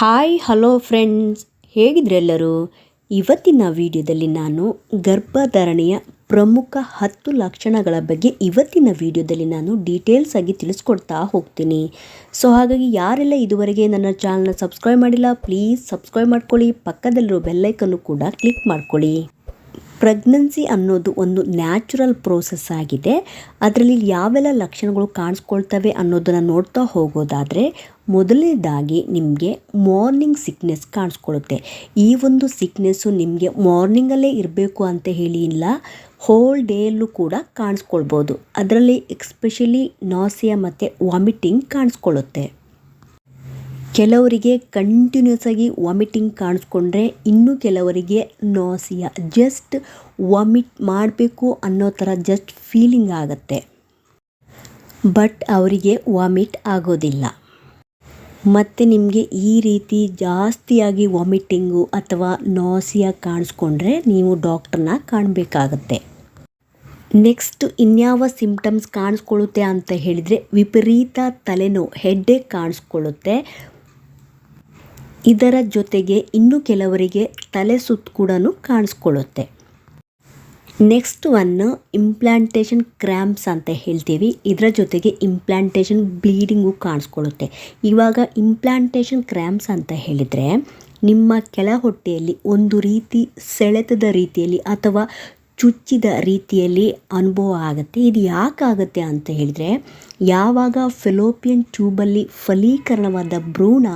Hi, hello friends. ಹೇಗಿದ್ರೆ ಎಲ್ಲರೂ? ಇವತ್ತಿನ ವಿಡಿಯೋದಲ್ಲಿ ನಾನು ಗರ್ಭಧಾರಣೆಯ ಪ್ರಮುಖ ಹತ್ತು ಲಕ್ಷಣಗಳ ಬಗ್ಗೆ ಇವತ್ತಿನ ವಿಡಿಯೋದಲ್ಲಿ ನಾನು ಡೀಟೇಲ್ಸ್ ಆಗಿ ತಿಳಿಸ್ಕೊಡ್ತಾ ಹೋಗ್ತೀನಿ. ಸೊ, ಹಾಗಾಗಿ ಯಾರೆಲ್ಲ ಇದುವರೆಗೆ ನನ್ನ ಚಾನಲ್ನ ಸಬ್ಸ್ಕ್ರೈಬ್ ಮಾಡಿಲ್ಲ, ಪ್ಲೀಸ್ ಸಬ್ಸ್ಕ್ರೈಬ್ ಮಾಡ್ಕೊಳ್ಳಿ. ಪಕ್ಕದಲ್ಲಿರೋ ಬೆಲ್ಲೈಕನ್ನು ಕೂಡ ಕ್ಲಿಕ್ ಮಾಡ್ಕೊಳ್ಳಿ. ಪ್ರೆಗ್ನೆನ್ಸಿ ಅನ್ನೋದು ಒಂದು ನ್ಯಾಚುರಲ್ ಪ್ರೋಸೆಸ್ ಆಗಿದೆ. ಅದರಲ್ಲಿ ಯಾವೆಲ್ಲ ಲಕ್ಷಣಗಳು ಕಾಣಿಸ್ಕೊಳ್ತವೆ ಅನ್ನೋದನ್ನು ನೋಡ್ತಾ ಹೋಗೋದಾದರೆ, ಮೊದಲನೇದಾಗಿ ನಿಮಗೆ ಮಾರ್ನಿಂಗ್ ಸಿಕ್ನೆಸ್ ಕಾಣಿಸ್ಕೊಳ್ಳುತ್ತೆ ಈ ಒಂದು ಸಿಕ್ನೆಸ್ಸು ನಿಮಗೆ ಮಾರ್ನಿಂಗಲ್ಲೇ ಇರಬೇಕು ಅಂತ ಹೇಳಿ ಇಲ್ಲ ಹೋಲ್ ಡೇಯಲ್ಲೂ ಕೂಡ ಕಾಣಿಸ್ಕೊಳ್ಬೋದು. ಅದರಲ್ಲಿ ಎಕ್ಸ್ಪೆಷಲಿ ನಾಸಿಯಾ ಮತ್ತು ವಾಮಿಟಿಂಗ್ ಕಾಣಿಸ್ಕೊಳ್ಳುತ್ತೆ ಕೆಲವರಿಗೆ ಕಂಟಿನ್ಯೂಸ್ ಆಗಿ ವಾಮಿಟಿಂಗ್ ಕಾಣಿಸ್ಕೊಂಡ್ರೆ ಇನ್ನು ಕೆಲವರಿಗೆ ನಾಸಿಯಾ ಜಸ್ಟ್ ವಾಮಿಟ್ ಮಾಡಬೇಕು ಅನ್ನೋ ಥರ ಜಸ್ಟ್ ಫೀಲಿಂಗ್ ಆಗುತ್ತೆ. ಬಟ್ ಅವರಿಗೆ ವಾಮಿಟ್ ಆಗೋದಿಲ್ಲ. ಮತ್ತು ನಿಮಗೆ ಈ ರೀತಿ ಜಾಸ್ತಿಯಾಗಿ ವಾಮಿಟಿಂಗು ಅಥವಾ ನಾಸಿಯಾ ಕಾಣಿಸ್ಕೊಂಡ್ರೆ ನೀವು ಡಾಕ್ಟ್ರನ್ನ ಕಾಣಬೇಕಾಗತ್ತೆ. ನೆಕ್ಸ್ಟ್ ಇನ್ಯಾವ ಸಿಂಪ್ಟಮ್ಸ್ ಕಾಣಿಸ್ಕೊಳ್ಳುತ್ತೆ ಅಂತ ಹೇಳಿದರೆ ವಿಪರೀತ ತಲೆನೋವು ಹೆಡ್ಡೇಕ್ ಕಾಣಿಸ್ಕೊಳ್ಳುತ್ತೆ ಇದರ ಜೊತೆಗೆ ಇನ್ನು ಕೆಲವರಿಗೆ ತಲೆ ಸುತ್ತು ಕೂಡ ಕಾಣಿಸ್ಕೊಳ್ಳುತ್ತೆ. ನೆಕ್ಸ್ಟ್ ಒನ್ನು ಇಂಪ್ಲಾಂಟೇಷನ್ ಕ್ರ್ಯಾಂಪ್ಸ್ ಅಂತ ಹೇಳ್ತೀವಿ. ಇದರ ಜೊತೆಗೆ ಇಂಪ್ಲಾಂಟೇಷನ್ ಬ್ಲೀಡಿಂಗು ಕಾಣಿಸ್ಕೊಳ್ಳುತ್ತೆ. ಇವಾಗ ಇಂಪ್ಲಾಂಟೇಷನ್ ಕ್ರ್ಯಾಂಪ್ಸ್ ಅಂತ ಹೇಳಿದರೆ ನಿಮ್ಮ ಕೆಳ ಹೊಟ್ಟೆಯಲ್ಲಿ ಒಂದು ರೀತಿ ಸೆಳೆತದ ರೀತಿಯಲ್ಲಿ ಅಥವಾ ಚುಚ್ಚಿದ ರೀತಿಯಲ್ಲಿ ಅನುಭವ ಆಗುತ್ತೆ. ಇದು ಯಾಕಾಗುತ್ತೆ ಅಂತ ಹೇಳಿದರೆ, ಯಾವಾಗ ಫೆಲೋಪಿಯನ್ ಟ್ಯೂಬಲ್ಲಿ ಫಲೀಕರಣವಾದ ಭ್ರೂಣ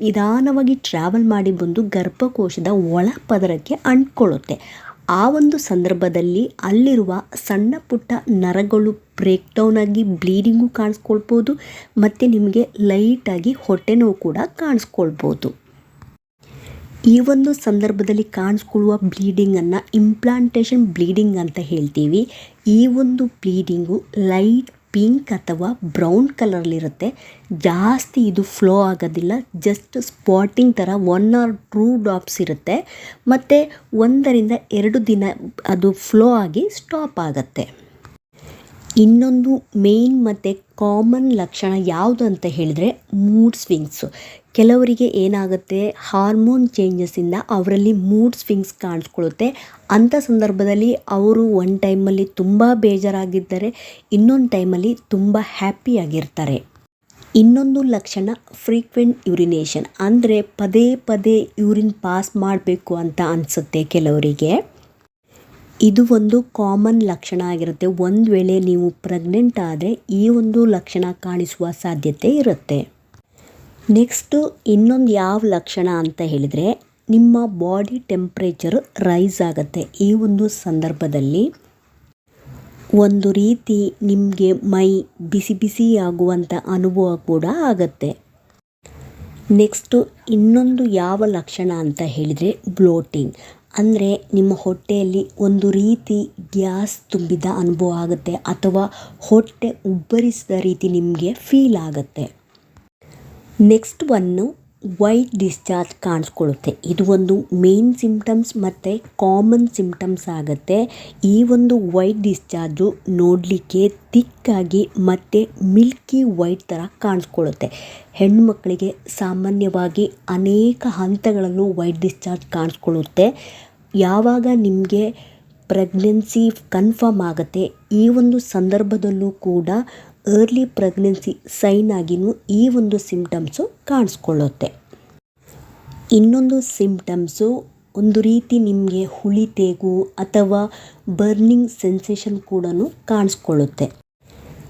ನಿಧಾನವಾಗಿ ಟ್ರಾವೆಲ್ ಮಾಡಿ ಬಂದು ಗರ್ಭಕೋಶದ ಒಳ ಪದರಕ್ಕೆ ಅಂಟ್ಕೊಳ್ಳುತ್ತೆ. ಆ ಒಂದು ಸಂದರ್ಭದಲ್ಲಿ ಅಲ್ಲಿರುವ ಸಣ್ಣ ಪುಟ್ಟ ನರಗಳು ಬ್ರೇಕ್ ಡೌನ್ ಆಗಿ ಬ್ಲೀಡಿಂಗು ಕಾಣಿಸ್ಕೊಳ್ಬೋದು, ಮತ್ತು ನಿಮಗೆ ಲೈಟಾಗಿ ಹೊಟ್ಟೆ ನೋವು ಕೂಡ ಕಾಣಿಸ್ಕೊಳ್ಬೋದು. ಈ ಒಂದು ಸಂದರ್ಭದಲ್ಲಿ ಕಾಣಿಸ್ಕೊಳ್ಳುವ ಬ್ಲೀಡಿಂಗನ್ನು ಇಂಪ್ಲಾಂಟೇಷನ್ ಬ್ಲೀಡಿಂಗ್ ಅಂತ ಹೇಳ್ತೀವಿ. ಈ ಒಂದು ಬ್ಲೀಡಿಂಗು ಲೈಟ್ ಪಿಂಕ್ ಅಥವಾ ಬ್ರೌನ್ ಕಲರ್ಲಿರುತ್ತೆ ಜಾಸ್ತಿ ಇದು ಫ್ಲೋ ಆಗೋದಿಲ್ಲ. ಜಸ್ಟ್ ಸ್ಪಾಟಿಂಗ್ ಥರ ಒನ್ ಆರ್ ಟೂ ಡ್ರಾಪ್ಸ್ ಇರುತ್ತೆ. ಮತ್ತು ಒಂದರಿಂದ ಎರಡು ದಿನ ಅದು ಫ್ಲೋ ಆಗಿ ಸ್ಟಾಪ್ ಆಗುತ್ತೆ. ಇನ್ನೊಂದು ಮೇನ್ ಮತ್ತು ಕಾಮನ್ ಲಕ್ಷಣ ಯಾವುದು ಅಂತ ಹೇಳಿದ್ರೆ ಮೂಡ್ ಸ್ವಿಂಗ್ಸು ಕೆಲವರಿಗೆ ಏನಾಗುತ್ತೆ ಹಾರ್ಮೋನ್ ಚೇಂಜಸ್ಸಿಂದ ಅವರಲ್ಲಿ ಮೂಡ್ ಸ್ವಿಂಗ್ಸ್ ಕಾಣಿಸ್ಕೊಳ್ಳುತ್ತೆ. ಅಂಥ ಸಂದರ್ಭದಲ್ಲಿ ಅವರು ಒಂದು ಟೈಮಲ್ಲಿ ತುಂಬ ಬೇಜಾರಾಗಿದ್ದರೆ, ಇನ್ನೊಂದು ಟೈಮಲ್ಲಿ ತುಂಬ ಹ್ಯಾಪಿಯಾಗಿರ್ತಾರೆ ಇನ್ನೊಂದು ಲಕ್ಷಣ ಫ್ರೀಕ್ವೆಂಟ್ ಯೂರಿನೇಷನ್ ಅಂದರೆ ಪದೇ ಪದೇ ಯೂರಿನ್ ಪಾಸ್ ಮಾಡಬೇಕು ಅಂತ ಅನಿಸುತ್ತೆ ಕೆಲವರಿಗೆ. ಇದು ಒಂದು ಕಾಮನ್ ಲಕ್ಷಣ ಆಗಿರುತ್ತೆ. ಒಂದು ವೇಳೆ ನೀವು ಪ್ರೆಗ್ನೆಂಟ್ ಆದರೆ ಈ ಒಂದು ಲಕ್ಷಣ ಕಾಣಿಸುವ ಸಾಧ್ಯತೆ ಇರುತ್ತೆ. ನೆಕ್ಸ್ಟು ಇನ್ನೊಂದು ಯಾವ ಲಕ್ಷಣ ಅಂತ ಹೇಳಿದರೆ, ನಿಮ್ಮ ಬಾಡಿ ಟೆಂಪ್ರೇಚರ್ ರೈಸ್ ಆಗುತ್ತೆ. ಈ ಒಂದು ಸಂದರ್ಭದಲ್ಲಿ ಒಂದು ರೀತಿ ನಿಮಗೆ ಮೈ ಬಿಸಿ ಬಿಸಿ ಆಗುವಂಥ ಅನುಭವ ಕೂಡ ಆಗುತ್ತೆ. ನೆಕ್ಸ್ಟು ಇನ್ನೊಂದು ಯಾವ ಲಕ್ಷಣ ಅಂತ ಹೇಳಿದರೆ, ಬ್ಲೋಟಿಂಗ್. ಅಂದರೆ ನಿಮ್ಮ ಹೊಟ್ಟೆಯಲ್ಲಿ ಒಂದು ರೀತಿ ಗ್ಯಾಸ್ ತುಂಬಿದ ಅನುಭವ ಆಗುತ್ತೆ ಅಥವಾ ಹೊಟ್ಟೆ ಉಬ್ಬರಿಸಿದ ರೀತಿ ನಿಮಗೆ ಫೀಲ್ ಆಗುತ್ತೆ. ನೆಕ್ಸ್ಟ್ ಒನ್ನು ವೈಟ್ ಡಿಸ್ಚಾರ್ಜ್ ಕಾಣಿಸ್ಕೊಳ್ಳುತ್ತೆ. ಇದು ಒಂದು ಮೇನ್ ಸಿಂಪ್ಟಮ್ಸ್ ಮತ್ತು ಕಾಮನ್ ಸಿಂಪ್ಟಮ್ಸ್ ಆಗುತ್ತೆ. ಈ ಒಂದು ವೈಟ್ ಡಿಸ್ಚಾರ್ಜು ನೋಡಲಿಕ್ಕೆ ತಿಕ್ಕಾಗಿ ಮತ್ತು ಮಿಲ್ಕಿ ವೈಟ್ ಥರ ಕಾಣಿಸ್ಕೊಳ್ಳುತ್ತೆ. ಹೆಣ್ಣುಮಕ್ಕಳಿಗೆ ಸಾಮಾನ್ಯವಾಗಿ ಅನೇಕ ಹಂತಗಳಲ್ಲೂ ವೈಟ್ ಡಿಸ್ಚಾರ್ಜ್ ಕಾಣಿಸ್ಕೊಳ್ಳುತ್ತೆ. ಯಾವಾಗ ನಿಮಗೆ ಪ್ರೆಗ್ನೆನ್ಸಿ ಕನ್ಫರ್ಮ್ ಆಗುತ್ತೆ, ಈ ಒಂದು ಸಂದರ್ಭದಲ್ಲೂ ಕೂಡ ಅರ್ಲಿ ಪ್ರೆಗ್ನೆನ್ಸಿ ಸೈನ್ ಆಗಿನೂ ಈ ಒಂದು ಸಿಂಪ್ಟಮ್ಸು ಕಾಣಿಸ್ಕೊಳ್ಳುತ್ತೆ. ಇನ್ನೊಂದು ಸಿಂಪ್ಟಮ್ಸು ಒಂದು ರೀತಿ ನಿಮಗೆ ಹುಳಿ ತೇಗು ಅಥವಾ ಬರ್ನಿಂಗ್ ಸೆನ್ಸೇಷನ್ ಕೂಡ ಕಾಣಿಸ್ಕೊಳ್ಳುತ್ತೆ.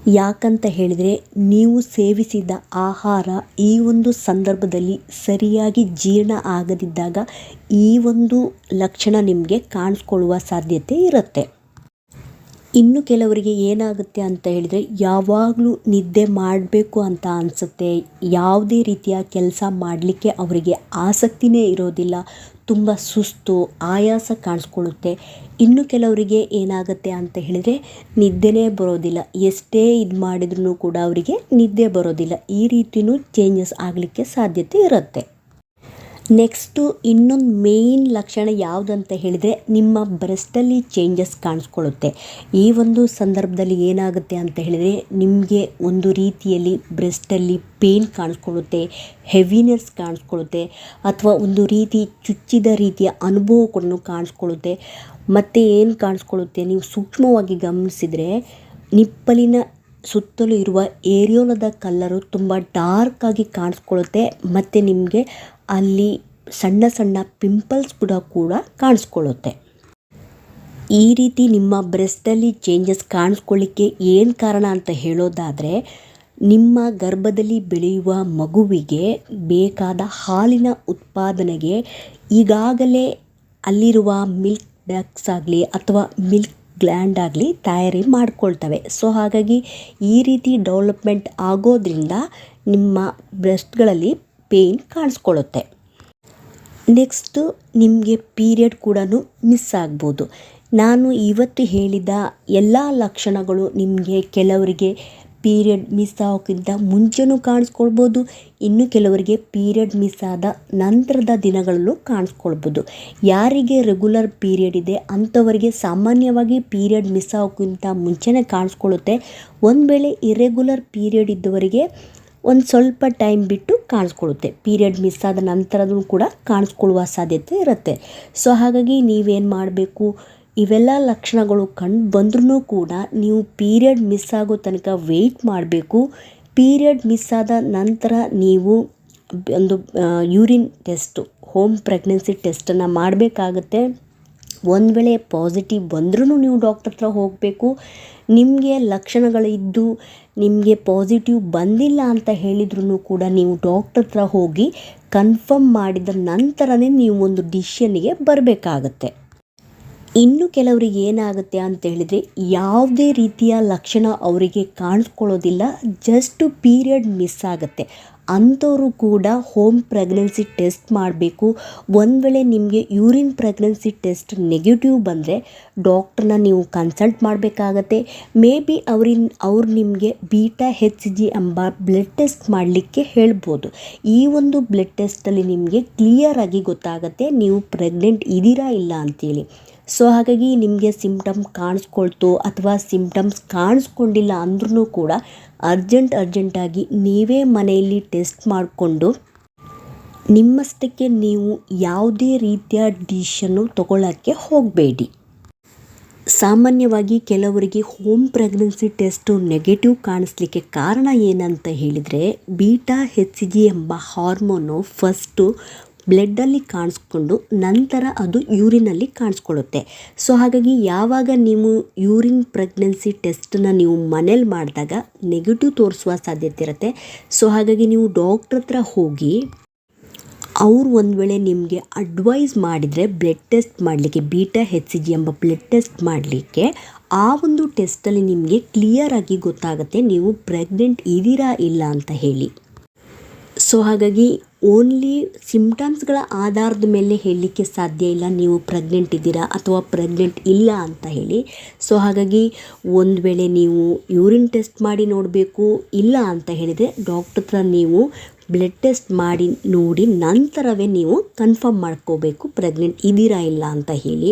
ಯಾಕಂತ ಹೇಳಿದರೆ ನೀವು ಸೇವಿಸಿದ ಆಹಾರ ಈ ಒಂದು ಸಂದರ್ಭದಲ್ಲಿ ಸರಿಯಾಗಿ ಜೀರ್ಣ ಆಗದಿದ್ದಾಗ ಈ ಒಂದು ಲಕ್ಷಣ ನಿಮಗೆ ಕಾಣಿಸ್ಕೊಳ್ಳುವ ಸಾಧ್ಯತೆ ಇರುತ್ತೆ. ಇನ್ನು ಕೆಲವರಿಗೆ ಏನಾಗುತ್ತೆ ಅಂತ ಹೇಳಿದರೆ, ಯಾವಾಗಲೂ ನಿದ್ದೆ ಮಾಡಬೇಕು ಅಂತ ಅನಿಸುತ್ತೆ. ಯಾವುದೇ ರೀತಿಯ ಕೆಲಸ ಮಾಡಲಿಕ್ಕೆ ಅವರಿಗೆ ಆಸಕ್ತಿನೇ ಇರೋದಿಲ್ಲ. ತುಂಬ ಸುಸ್ತು, ಆಯಾಸ ಕಾಣಿಸ್ಕೊಳ್ಳುತ್ತೆ. ಇನ್ನು ಕೆಲವರಿಗೆ ಏನಾಗುತ್ತೆ ಅಂತ ಹೇಳಿದರೆ, ನಿದ್ದೆನೇ ಬರೋದಿಲ್ಲ. ಎಷ್ಟೇ ಇದು ಮಾಡಿದ್ರೂ ಕೂಡ ಅವರಿಗೆ ನಿದ್ದೆ ಬರೋದಿಲ್ಲ. ಈ ರೀತಿಯೂ ಚೇಂಜಸ್ ಆಗಲಿಕ್ಕೆ ಸಾಧ್ಯತೆ ಇರುತ್ತೆ. ನೆಕ್ಸ್ಟು ಇನ್ನೊಂದು ಮೇಯ್ನ್ ಲಕ್ಷಣ ಯಾವುದಂತ ಹೇಳಿದರೆ ನಿಮ್ಮ ಬ್ರೆಸ್ಟಲ್ಲಿ ಚೇಂಜಸ್ ಕಾಣಿಸ್ಕೊಳ್ಳುತ್ತೆ. ಈ ಒಂದು ಸಂದರ್ಭದಲ್ಲಿ ಏನಾಗುತ್ತೆ ಅಂತ ಹೇಳಿದರೆ ನಿಮಗೆ ಒಂದು ರೀತಿಯಲ್ಲಿ ಬ್ರೆಸ್ಟಲ್ಲಿ ಪೇನ್ ಕಾಣಿಸ್ಕೊಳ್ಳುತ್ತೆ, ಹೆವಿನೆಸ್ ಕಾಣಿಸ್ಕೊಳ್ಳುತ್ತೆ, ಅಥವಾ ಒಂದು ರೀತಿ ಚುಚ್ಚಿದ ರೀತಿಯ ಅನುಭವ ಕೂಡ ಕಾಣಿಸ್ಕೊಳ್ಳುತ್ತೆ. ಮತ್ತು ಏನು ಕಾಣಿಸ್ಕೊಳ್ಳುತ್ತೆ? ನೀವು ಸೂಕ್ಷ್ಮವಾಗಿ ಗಮನಿಸಿದರೆ ನಿಪ್ಪಲಿನ ಸುತ್ತಲೂ ಇರುವ ಏರಿಯೋಲದ ಕಲ್ಲರು ತುಂಬ ಡಾರ್ಕ್ ಆಗಿ ಕಾಣಿಸ್ಕೊಳ್ಳುತ್ತೆ. ಮತ್ತು ನಿಮಗೆ ಅಲ್ಲಿ ಸಣ್ಣ ಸಣ್ಣ ಪಿಂಪಲ್ಸ್ ಕೂಡ ಕೂಡ ಕಾಣಿಸ್ಕೊಳ್ಳುತ್ತೆ. ಈ ರೀತಿ ನಿಮ್ಮ ಬ್ರೆಸ್ಟಲ್ಲಿ ಚೇಂಜಸ್ ಕಾಣಿಸ್ಕೊಳ್ಳಿಕ್ಕೆ ಏನು ಕಾರಣ ಅಂತ ಹೇಳೋದಾದರೆ, ನಿಮ್ಮ ಗರ್ಭದಲ್ಲಿ ಬೆಳೆಯುವ ಮಗುವಿಗೆ ಬೇಕಾದ ಹಾಲಿನ ಉತ್ಪಾದನೆಗೆ ಈಗಾಗಲೇ ಅಲ್ಲಿರುವ ಮಿಲ್ಕ್ ಡಕ್ಸ್ ಆಗಲಿ ಅಥವಾ ಮಿಲ್ಕ್ ಗ್ಲ್ಯಾಂಡ್ ಆಗಲಿ ತಯಾರಿ ಮಾಡ್ಕೊಳ್ತವೆ. ಸೊ, ಹಾಗಾಗಿ ಈ ರೀತಿ ಡೆವಲಪ್ಮೆಂಟ್ ಆಗೋದ್ರಿಂದ ನಿಮ್ಮ ಬ್ರೆಸ್ಟ್ಗಳಲ್ಲಿ ಪೇಯ್ನ್ ಕಾಣಿಸ್ಕೊಳ್ಳುತ್ತೆ. ನೆಕ್ಸ್ಟು ನಿಮಗೆ ಪೀರಿಯಡ್ ಕೂಡ ಮಿಸ್ ಆಗ್ಬೋದು. ನಾನು ಇವತ್ತು ಹೇಳಿದ ಎಲ್ಲ ಲಕ್ಷಣಗಳು ನಿಮಗೆ ಕೆಲವರಿಗೆ ಪೀರಿಯಡ್ ಮಿಸ್ ಆಗೋಕ್ಕಿಂತ ಮುಂಚೆನೂ ಕಾಣಿಸ್ಕೊಳ್ಬೋದು, ಇನ್ನು ಕೆಲವರಿಗೆ ಪೀರಿಯಡ್ ಮಿಸ್ ಆದ ನಂತರದ ದಿನಗಳಲ್ಲೂ ಕಾಣಿಸ್ಕೊಳ್ಬೋದು. ಯಾರಿಗೆ ರೆಗ್ಯುಲರ್ ಪೀರಿಯಡ್ ಇದೆ, ಅಂಥವರಿಗೆ ಸಾಮಾನ್ಯವಾಗಿ ಪೀರಿಯಡ್ ಮಿಸ್ ಆಗೋಕ್ಕಿಂತ ಮುಂಚೆನೇ ಕಾಣಿಸ್ಕೊಳ್ಳುತ್ತೆ. ಒಂದು ವೇಳೆ ಇರೆಗ್ಯುಲರ್ ಪೀರಿಯಡ್ ಇದ್ದವರಿಗೆ ಒಂದು ಸ್ವಲ್ಪ ಟೈಮ್ ಬಿಟ್ಟು ಕಾಣಿಸ್ಕೊಳ್ಳುತ್ತೆ. ಪೀರಿಯಡ್ ಮಿಸ್ ಆದ ನಂತರದೂ ಕೂಡ ಕಾಣಿಸ್ಕೊಳ್ಳುವ ಸಾಧ್ಯತೆ ಇರುತ್ತೆ. ಸೊ, ಹಾಗಾಗಿ ನೀವೇನು ಮಾಡಬೇಕು? ಇವೆಲ್ಲ ಲಕ್ಷಣಗಳು ಕಂಡು ಬಂದ್ರೂ ಕೂಡ ನೀವು ಪೀರಿಯಡ್ ಮಿಸ್ ಆಗೋ ತನಕ ವೆಯ್ಟ್ ಮಾಡಬೇಕು. ಪೀರಿಯಡ್ ಮಿಸ್ ಆದ ನಂತರ ನೀವು ಒಂದು ಯೂರಿನ್ ಟೆಸ್ಟು, ಹೋಮ್ ಪ್ರೆಗ್ನೆನ್ಸಿ ಟೆಸ್ಟನ್ನು ಮಾಡಬೇಕಾಗತ್ತೆ. ಒಂದು ವೇಳೆ ಪಾಸಿಟಿವ್ ಬಂದ್ರೂ ನೀವು ಡಾಕ್ಟ್ರ್ ಹತ್ರ ಹೋಗಬೇಕು. ನಿಮಗೆ ಲಕ್ಷಣಗಳಿದ್ದು ನಿಮಗೆ ಪಾಸಿಟಿವ್ ಬಂದಿಲ್ಲ ಅಂತ ಹೇಳಿದ್ರೂ ಕೂಡ ನೀವು ಡಾಕ್ಟ್ರ್ ಹತ್ರ ಹೋಗಿ ಕನ್ಫರ್ಮ್ ಮಾಡಿದ ನಂತರನೇ ನೀವು ಒಂದು ಡಿಸಿಷನ್ನಿಗೆ ಬರಬೇಕಾಗತ್ತೆ. ಇನ್ನು ಕೆಲವರಿಗೆ ಏನಾಗುತ್ತೆ ಅಂತ ಹೇಳಿದರೆ ಯಾವುದೇ ರೀತಿಯ ಲಕ್ಷಣ ಅವರಿಗೆ ಕಾಣಿಸ್ಕೊಳ್ಳೋದಿಲ್ಲ ಜಸ್ಟ್ ಪೀರಿಯಡ್ ಮಿಸ್ ಆಗುತ್ತೆ. ಅಂಥವರು ಕೂಡ ಹೋಮ್ ಪ್ರೆಗ್ನೆನ್ಸಿ ಟೆಸ್ಟ್ ಮಾಡಬೇಕು. ಒಂದು ವೇಳೆ ನಿಮಗೆ ಯೂರಿನ್ ಪ್ರೆಗ್ನೆನ್ಸಿ ಟೆಸ್ಟ್ ನೆಗೆಟಿವ್ ಬಂದರೆ ಡಾಕ್ಟ್ರನ್ನ ನೀವು ಕನ್ಸಲ್ಟ್ ಮಾಡಬೇಕಾಗತ್ತೆ. ಮೇ ಬಿ ಅವ್ರಿನ್, ಅವ್ರು ನಿಮಗೆ ಬೀಟಾ ಹೆಚ್ ಜಿ ಎಂಬ ಬ್ಲಡ್ ಟೆಸ್ಟ್ ಮಾಡಲಿಕ್ಕೆ ಹೇಳ್ಬೋದು. ಈ ಒಂದು ಬ್ಲಡ್ ಟೆಸ್ಟಲ್ಲಿ ನಿಮಗೆ ಕ್ಲಿಯರ್ ಆಗಿ ಗೊತ್ತಾಗುತ್ತೆ, ನೀವು ಪ್ರೆಗ್ನೆಂಟ್ ಇದ್ದೀರಾ ಇಲ್ಲ ಅಂತೇಳಿ. ಸೊ ಹಾಗಾಗಿ ನಿಮಗೆ ಸಿಮ್ಟಮ್ ಕಾಣಿಸ್ಕೊಳ್ತು ಅಥವಾ ಸಿಮ್ಟಮ್ಸ್ ಕಾಣಿಸ್ಕೊಂಡಿಲ್ಲ ಅಂದ್ರೂ ಕೂಡ ಅರ್ಜೆಂಟ್ ಅರ್ಜೆಂಟಾಗಿ ನೀವೇ ಮನೆಯಲ್ಲಿ ಟೆಸ್ಟ್ ಮಾಡಿಕೊಂಡು ನಿಮ್ಮಷ್ಟಕ್ಕೆ ನೀವು ಯಾವುದೇ ರೀತಿಯ ಡಿಶನ್ನು ತಗೊಳ್ಳೋಕ್ಕೆ ಹೋಗಬೇಡಿ. ಸಾಮಾನ್ಯವಾಗಿ ಕೆಲವರಿಗೆ ಹೋಮ್ ಪ್ರೆಗ್ನೆನ್ಸಿ ಟೆಸ್ಟು ನೆಗೆಟಿವ್ ಕಾಣಿಸ್ಲಿಕ್ಕೆ ಕಾರಣ ಏನಂತ ಹೇಳಿದರೆ ಬೀಟಾ ಹೆಚ್ ಜಿ ಎಂಬ ಹಾರ್ಮೋನು ಫಸ್ಟು ಬ್ಲಡ್ಡಲ್ಲಿ ಕಾಣಿಸ್ಕೊಂಡು ನಂತರ ಅದು ಯೂರಿನಲ್ಲಿ ಕಾಣಿಸ್ಕೊಳ್ಳುತ್ತೆ. ಸೊ, ಹಾಗಾಗಿ ಯಾವಾಗ ನೀವು ಯೂರಿನ್ ಪ್ರೆಗ್ನೆನ್ಸಿ ಟೆಸ್ಟನ್ನ ನೀವು ಮನೇಲಿ ಮಾಡಿದಾಗ ನೆಗೆಟಿವ್ ತೋರಿಸುವ ಸಾಧ್ಯತೆ ಇರುತ್ತೆ. ಸೊ, ಹಾಗಾಗಿ ನೀವು ಡಾಕ್ಟ್ರ್ ಹತ್ರ ಹೋಗಿ ಅವ್ರು ಒಂದು ವೇಳೆ ನಿಮಗೆ ಅಡ್ವೈಸ್ ಮಾಡಿದರೆ ಬ್ಲಡ್ ಟೆಸ್ಟ್ ಮಾಡಲಿಕ್ಕೆ, ಬೀಟಾ, ಹೆಚ್ ಜಿ ಎಂಬ ಬ್ಲಡ್ ಟೆಸ್ಟ್ ಮಾಡಲಿಕ್ಕೆ ಆ ಒಂದು ಟೆಸ್ಟಲ್ಲಿ ನಿಮಗೆ ಕ್ಲಿಯರಾಗಿ ಗೊತ್ತಾಗುತ್ತೆ, ನೀವು ಪ್ರೆಗ್ನೆಂಟ್ ಇದ್ದೀರಾ, ಇಲ್ಲ ಅಂತ ಹೇಳಿ. ಸೊ ಹಾಗಾಗಿ ಓನ್ಲಿ ಸಿಂಪ್ಟಮ್ಸ್ಗಳ ಆಧಾರದ ಮೇಲೆ ಹೇಳಲಿಕ್ಕೆ ಸಾಧ್ಯ ಇಲ್ಲ. ನೀವು ಪ್ರೆಗ್ನೆಂಟ್ ಇದ್ದೀರಾ ಅಥವಾ ಪ್ರೆಗ್ನೆಂಟ್ ಇಲ್ಲ ಅಂತ ಹೇಳಿ. ಸೊ ಹಾಗಾಗಿ ಒಂದು ವೇಳೆ ನೀವು ಯೂರಿನ್ ಟೆಸ್ಟ್ ಮಾಡಿ ನೋಡಬೇಕು, ಇಲ್ಲ ಅಂತ ಹೇಳಿದರೆ ಡಾಕ್ಟ್ರ್ ಹತ್ರ ನೀವು ಬ್ಲಡ್ ಟೆಸ್ಟ್ ಮಾಡಿ ನೋಡಿ ನಂತರವೇ ನೀವು ಕನ್ಫರ್ಮ್ ಮಾಡ್ಕೋಬೇಕು ಪ್ರೆಗ್ನೆಂಟ್ ಇದ್ದೀರಾ ಇಲ್ಲ ಅಂತ ಹೇಳಿ.